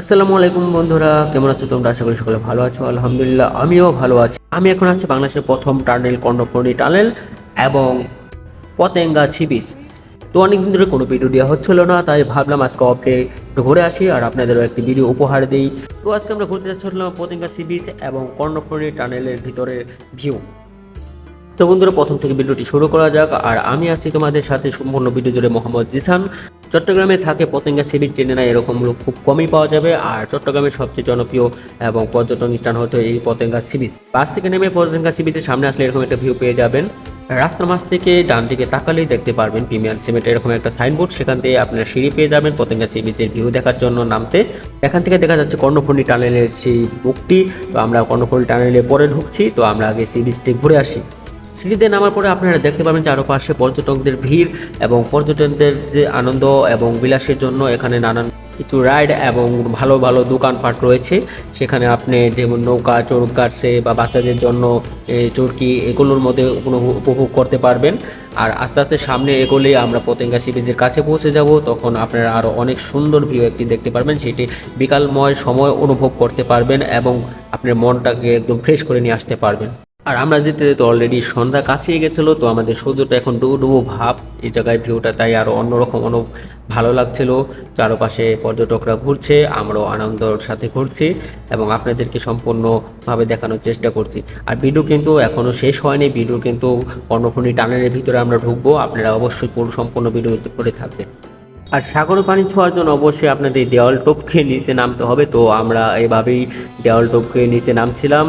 আসসালামু আলাইকুম বন্ধুরা, কেমন আছো তোমরা? আশা করি সকলে ভালো আছো। আলহামদুলিল্লাহ, আমিও ভালো আছি। আমি এখন আছি বাংলাদেশের প্রথম টানেল কর্ণফুলী টানেল এবং পতেঙ্গা সি বিচ তো অনেকদিন ধরে কোনো ভিডিও দেওয়া হচ্ছিল না, তাই ভাবলাম আজকে একটু ঘুরে আসি আর আপনাদেরও একটি ভিডিও উপহার দিই। তো আজকে আমরা ঘুরতে যাচ্ছিলাম পতেঙ্গা সি বিচ এবং কর্ণফুলী টানেলের ভিতরে ভিউ তো বন্ধুরা, প্রথম থেকে ভিডিওটি শুরু করা যাক। আর আমি আছি তোমাদের সাথে সম্পূর্ণ ভিডিও জুড়ে মোহাম্মদ জিসান। চট্টগ্রামে থাকে পতেঙ্গা সি বিচ চেনে না এরকম লোক খুব কমই পাওয়া যাবে। আর চট্টগ্রামের সবচেয়ে জনপ্রিয় এবং পর্যটন স্থান হতো এই পতেঙ্গা সি বিচ বাস থেকে নেমে পতেঙ্গা সি সামনে আসলে এরকম একটা ভিউ পেয়ে যাবেন। রাস্তার মাছ থেকে ডান দিকে তাকালেই দেখতে পারবেন প্রিমিয়ার সিমেন্ট এরকম একটা সাইনবোর্ড সেখান থেকে আপনার সিঁড়ি পেয়ে যাবেন পতেঙ্গা সি বিচের ভিউ দেখার জন্য নামতে। এখান থেকে দেখা যাচ্ছে কর্ণফুলি টানেলের সেই বুকটি তো আমরা কর্ণফুলি টানেলে পরে ঢুকছি। তো আমরা আগে সি বিচটি ঘুরে আসি। সিঁড়িতে নামার পরে আপনারা দেখতে পাবেন চারপাশে পর্যটকদের ভিড় এবং পর্যটকদের যে আনন্দ এবং বিলাসের জন্য এখানে নানান কিছু রাইড এবং ভালো ভালো দোকানপাট রয়েছে। সেখানে আপনি যেমন নৌকা চড়ক কাটছে বা বাচ্চাদের জন্য চরকি এগুলোর মধ্যে উপভোগ- উপভোগ করতে পারবেন। আর আস্তে আস্তে সামনে এগোলেই আমরা পতেঙ্গা সিরিজের কাছে পৌঁছে যাব। তখন আপনারা আরও অনেক সুন্দর ভিউ একটি দেখতে পারবেন। সেটি বিকালময় সময় অনুভব করতে পারবেন এবং আপনার মনটাকে একদম ফ্রেশ করে নিয়ে আসতে পারবেন। আর আমরা যেতে যেতে অলরেডি সন্ধ্যা কাছিয়ে গেছিল, তো আমাদের সূর্যটা এখন ডুবো ডুবো ভাব। এই জায়গায় ভিউটা তাই আরও অন্যরকম অনু ভালো লাগছিল। চারপাশে পর্যটকরা ঘুরছে, আমরাও আনন্দর সাথে ঘুরছি এবং আপনাদেরকে সম্পূর্ণভাবে দেখানোর চেষ্টা করছি। আর ভিডিও কিন্তু এখনও শেষ হয়নি, ভিডিও কিন্তু কর্ণফুলি টানেলের ভিতরে আমরা ঢুকবো, আপনারা অবশ্যই পুরো সম্পূর্ণ ভিডিও করে থাকবেন। আর সাগরের পানি ছোঁয়ার জন্য অবশ্যই আপনাদের দেওয়াল টপকে নিচে নামতে হবে, তো আমরা এভাবেই দেওয়াল টপকে নিচে নামছিলাম।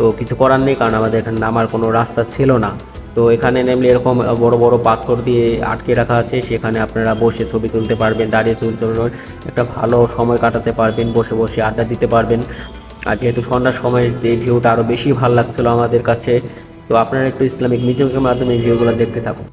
তো কিছু করার নেই, কারণ আমাদের এখানে নামার কোনো রাস্তা ছিল না। তো এখানে নেমলে এরকম বড় বড় পাথর দিয়ে আটকে রাখা আছে, সেখানে আপনারা বসে ছবি তুলতে পারবেন, দাঁড়িয়ে তুলতে পারবেন একটা ভালো সময় কাটাতে পারবেন, বসে বসে আড্ডা দিতে পারবেন। আর যেহেতু সন্ধ্যার সময় এই ভিউটা আরও বেশি ভালো লাগছিল আমাদের কাছে, তো আপনারা একটু ইসলামিক মিউজিয়ামের মাধ্যমে এই ভিউগুলো দেখতে থাকুন।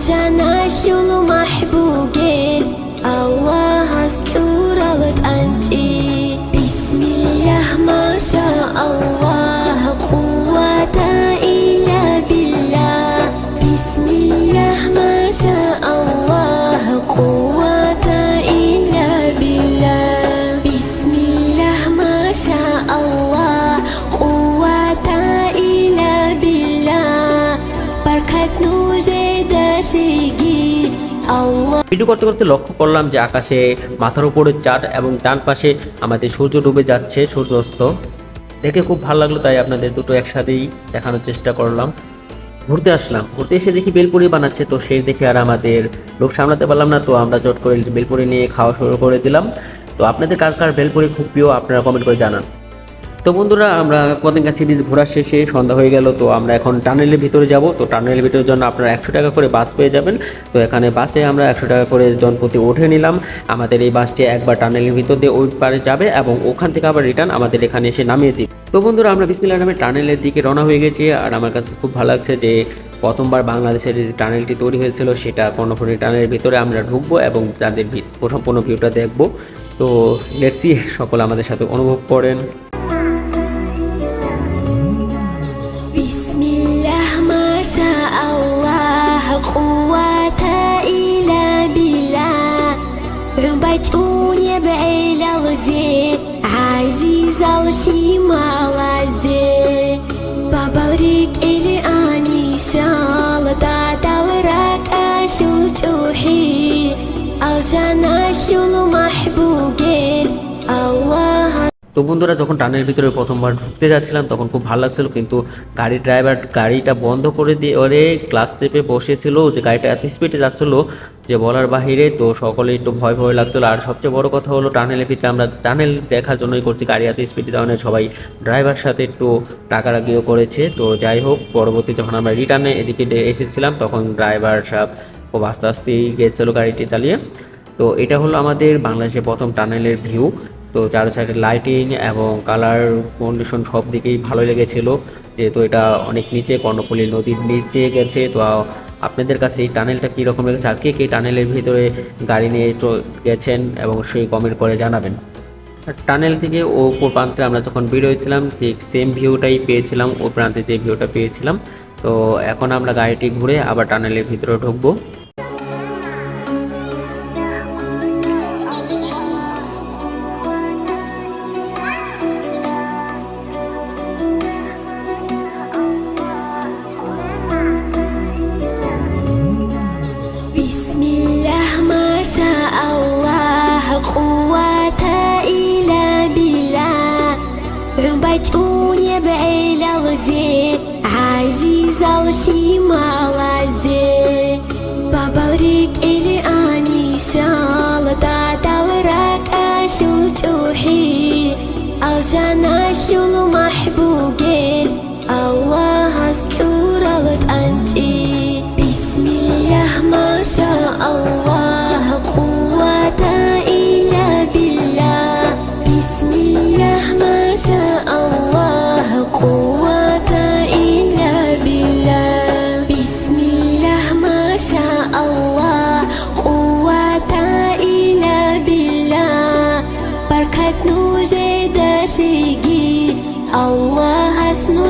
الجنة شو محبوقين الله استور أنتي بسم الله ما ভিডিও করতে করতে লক্ষ্য করলাম যে আকাশে মাথার উপরে চাঁদ এবং ডান পাশে আমাদের সূর্য ডুবে যাচ্ছে, সূর্যাস্ত। দেখে খুব ভালো লাগল, তাই আপনাদের দুটো একসাথেই দেখানোর চেষ্টা করলাম। ঘুরতে আসলাম। ঘুরতে এসে দেখি বেলপুরি বানাচ্ছে, তো সেই দেখে আর আমাদের লোক সামলাতে পারলাম না, তো আমরা চট করে বেলপুরি নিয়ে খাওয়া শুরু করে দিলাম। তো আপনাদের কার কার বেলপুরি খুব প্রিয়, আপনারা কমেন্ট করে জানান। তো বন্ধুরা, আমরা পতেঙ্গা সিরিজ ঘোরা শেষে সন্ধ্যা হয়ে গেল, তো আমরা এখন টানেলের ভিতরে যাব। তো টানেলের ভিতরের জন্য আপনারা একশো টাকা করে বাস পেয়ে যাবেন। তো এখানে বাসে আমরা একশো টাকা করে জনপ্রতি উঠে নিলাম। আমাদের এই বাসটি একবার টানেলের ভিতর দিয়ে ওই পারে যাবে এবং ওখান থেকে আবার রিটার্ন আমাদের এখানে এসে নামিয়ে দিবে। তো বন্ধুরা, আমরা বিসমিল্লা নামে টানেলের দিকে রওনা হয়ে গেছি আর আমার কাছে খুব ভালো লাগছে যে প্রথমবার বাংলাদেশের যে টানেলটি তৈরি হয়েছিল, সেটা কর্ণফুলি টানেলের ভিতরে আমরা ঢুকবো এবং তাদের সম্পূর্ণ ভিউটা দেখব। তো লেটসি সকল আমাদের সাথে অনুভব করেন। بابريك إلي أني شال تعتل راك أشو جوحي الجنة شو محبوقين الله তো বন্ধুরা, যখন টানের ভিতরে প্রথমবার ঢুকতে যাচ্ছিলাম, তখন খুব ভালো লাগছিল, কিন্তু গাড়ির ড্রাইভার গাড়িটা বন্ধ করে দিয়ে ওরে ক্লাস চেপে বসেছিল যে গাড়িটা এত স্পিডে যাচ্ছিল যে বলার বাহিরে, তো সকলেই একটু ভয় ভয় লাগছিল। আর সবচেয়ে বড় কথা হলো টানেলের ভিতরে আমরা টানেল দেখার জন্যই করছি, গাড়ি এত স্পিডে যাওয়ার সবাই ড্রাইভার সাথে একটু টাকা টাকারাগিও করেছে। তো যাই হোক, পরবর্তী যখন আমরা রিটার্নে এদিকে এসেছিলাম, তখন ড্রাইভার সাহেব খুব আস্তে আস্তেই গেছিল গাড়িটি চালিয়ে। তো এটা হলো আমাদের বাংলাদেশের প্রথম টানেলের ভিউ তো চার সাইডের লাইটিং এবং কালার কন্ডিশন সব দিকেই ভালো লেগেছিল। যেহেতু এটা অনেক নিচে কর্ণফুলী নদীর নিচ দিয়ে গেছে, তো আপনাদের কাছে এই টানেলটা কীরকম লেগেছে আর কে কে টানেলের ভিতরে গাড়ি নিয়ে গেছেন এবং সেই কমেন্ট করে জানাবেন। টানেল থেকে ও উপর প্রান্তে আমরা যখন বেরোয়েছিলাম, ঠিক সেম ভিউটাই পেয়েছিলাম ও প্রান্তে যে ভিউটা পেয়েছিলাম। তো এখন আমরা গাড়িটি ঘুরে আবার টানেলের ভিতরে ঢুকবো। قوة إلا بالله عبجوني بعيل الدين عزيز الخيمة لازدين بابا ريك إلي أني شال. تعتل راك أشل جوحي. الجنة شل محبوقين الله استورلت أنتي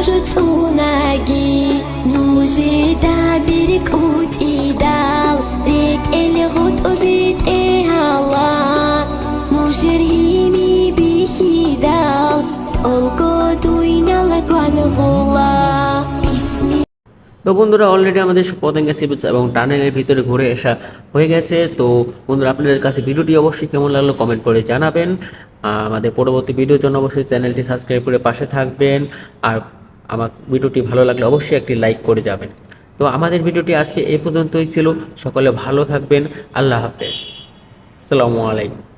ноги нужи да берег утидал рек эле гут убит мужер তো বন্ধুরা অলরেডি আমাদের পতেঙ্গা সি এবং টানেলের ভিতরে ঘুরে আসা হয়ে গেছে। তো বন্ধুরা, আপনাদের কাছে ভিডিওটি অবশ্যই কেমন লাগল কমেন্ট করে জানাবেন। আমাদের পরবর্তী ভিডিওর জন্য অবশ্যই চ্যানেলটি সাবস্ক্রাইব করে পাশে থাকবেন। আর আমার ভিডিওটি ভালো লাগলে অবশ্যই একটি লাইক করে যাবেন। তো আমাদের ভিডিওটি আজকে এ পর্যন্তই ছিল। সকলে ভালো থাকবেন। আল্লাহ হাফেজ। আসসালামু আলাইকুম।